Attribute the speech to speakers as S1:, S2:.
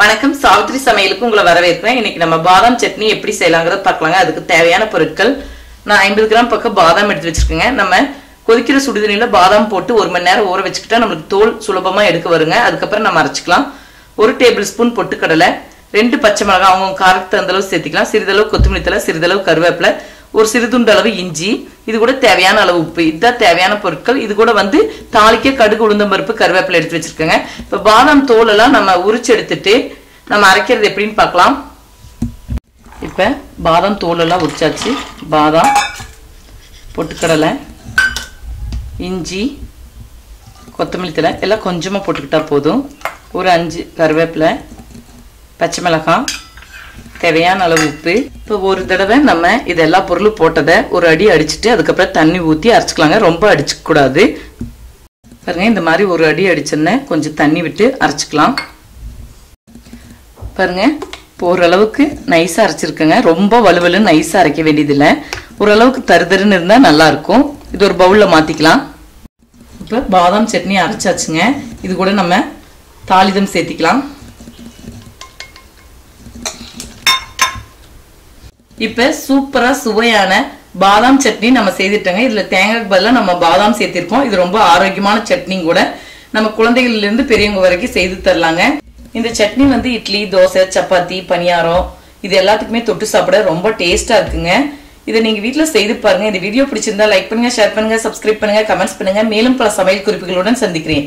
S1: வணக்கம். சாவித்ரி சமையலுக்கு உங்களை வரவேற்கிறேன். இன்னைக்கு நம்ம பாதாம் சட்னி எப்படி செய்யலாங்கிறத பார்க்கலாங்க. அதுக்கு தேவையான பொருட்கள் நான் ஐம்பது கிராம் பக்கம் பாதாம் எடுத்து வச்சிருக்கேங்க. நம்ம கொதிக்கிற சுடுதண்ணியில் பாதாம் போட்டு ஒரு மணி நேரம் ஊற வச்சுக்கிட்டா நம்மளுக்கு தோல் சுலபமா எடுக்க வருங்க. அதுக்கப்புறம் நம்ம அரைச்சிக்கலாம். ஒரு டேபிள் ஸ்பூன் பொட்டுக்கடலை ரெண்டு பச்சை மிளகாய் அவங்க காரத்துக்கு தகுந்த அளவு சேர்த்துக்கலாம். சிறிதளவு கொத்தமல்லி தலை சிறிதளவு கருவேப்பிலை ஒரு சிறுதுண்டு அளவு இஞ்சி இது கூட தேவையான அளவு உப்பு. இதுதான் தேவையான பொருட்கள். இது கூட வந்து தாளிக்க கடுகு உளுந்தம்பருப்பு கருவேப்பிலை எடுத்து வச்சிருக்கேங்க. இப்போ பாதாம் தோல் எல்லாம் நம்ம உரிச்சு எடுத்துட்டு நம்ம அரைக்கிறது எப்படின்னு பார்க்கலாம். இப்போ பாதாம் தோலெல்லாம் உரிச்சாச்சு. பாதாம் பொட்டுக்கடலை இஞ்சி கொத்தமல்லி தழை எல்லாம் கொஞ்சமாக போட்டுக்கிட்டால் போதும். ஒரு அஞ்சு கருவேப்பிலை பச்சை மிளகாய் தேவையான அளவு உப்பு. இப்போ ஒரு தடவை நம்ம இது எல்லா பொருளும் போட்டதை ஒரு அடி அடிச்சுட்டு அதுக்கப்புறம் தண்ணி ஊற்றி அரைச்சிக்கலாங்க. ரொம்ப அடிச்சுக்க பாருங்கள் இந்த மாதிரி ஒரு அடி அடிச்சோன்னே கொஞ்சம் தண்ணி விட்டு அரைச்சிக்கலாம். பாருங்க. இப்போ ஓரளவுக்கு நைஸாக அரைச்சிருக்கேங்க. ரொம்ப வலுவலுன்னு நைஸாக அரைக்க வேண்டியதில்லை. ஓரளவுக்கு தருதருன்னு இருந்தால் நல்லாயிருக்கும். இது ஒரு பவுலில் மாற்றிக்கலாம் இப்போ பாதாம் சட்னி அரைச்சாச்சுங்க. இது கூட நம்ம தாளிதம் சேர்த்திக்கலாம். இப்போ சூப்பராக சுவையான பாதாம் சட்னி நம்ம செய்துட்டோங்க. இதில் தேங்காய்க்கு பதிலாக நம்ம பாதாம் சேர்த்திருக்கோம். இது ரொம்ப ஆரோக்கியமான சட்னி கூட நம்ம குழந்தைகள்லேருந்து பெரியவங்க வரைக்கும் செய்து தரலாங்க. இந்த சட்னி வந்து இட்லி தோசை சப்பாத்தி பணியாரம் இது எல்லாத்துக்குமே தொட்டு சாப்பிட ரொம்ப டேஸ்டா இருக்குங்க. இதை நீங்க வீட்டில் செய்து பாருங்க. இந்த வீடியோ பிடிச்சிருந்தா லைக் பண்ணுங்க ஷேர் பண்ணுங்க சப்ஸ்கிரைப் பண்ணுங்க கமெண்ட்ஸ் பண்ணுங்க. மேலும் பல சமையல் குறிப்புகளுடன் சந்திக்கிறேன்.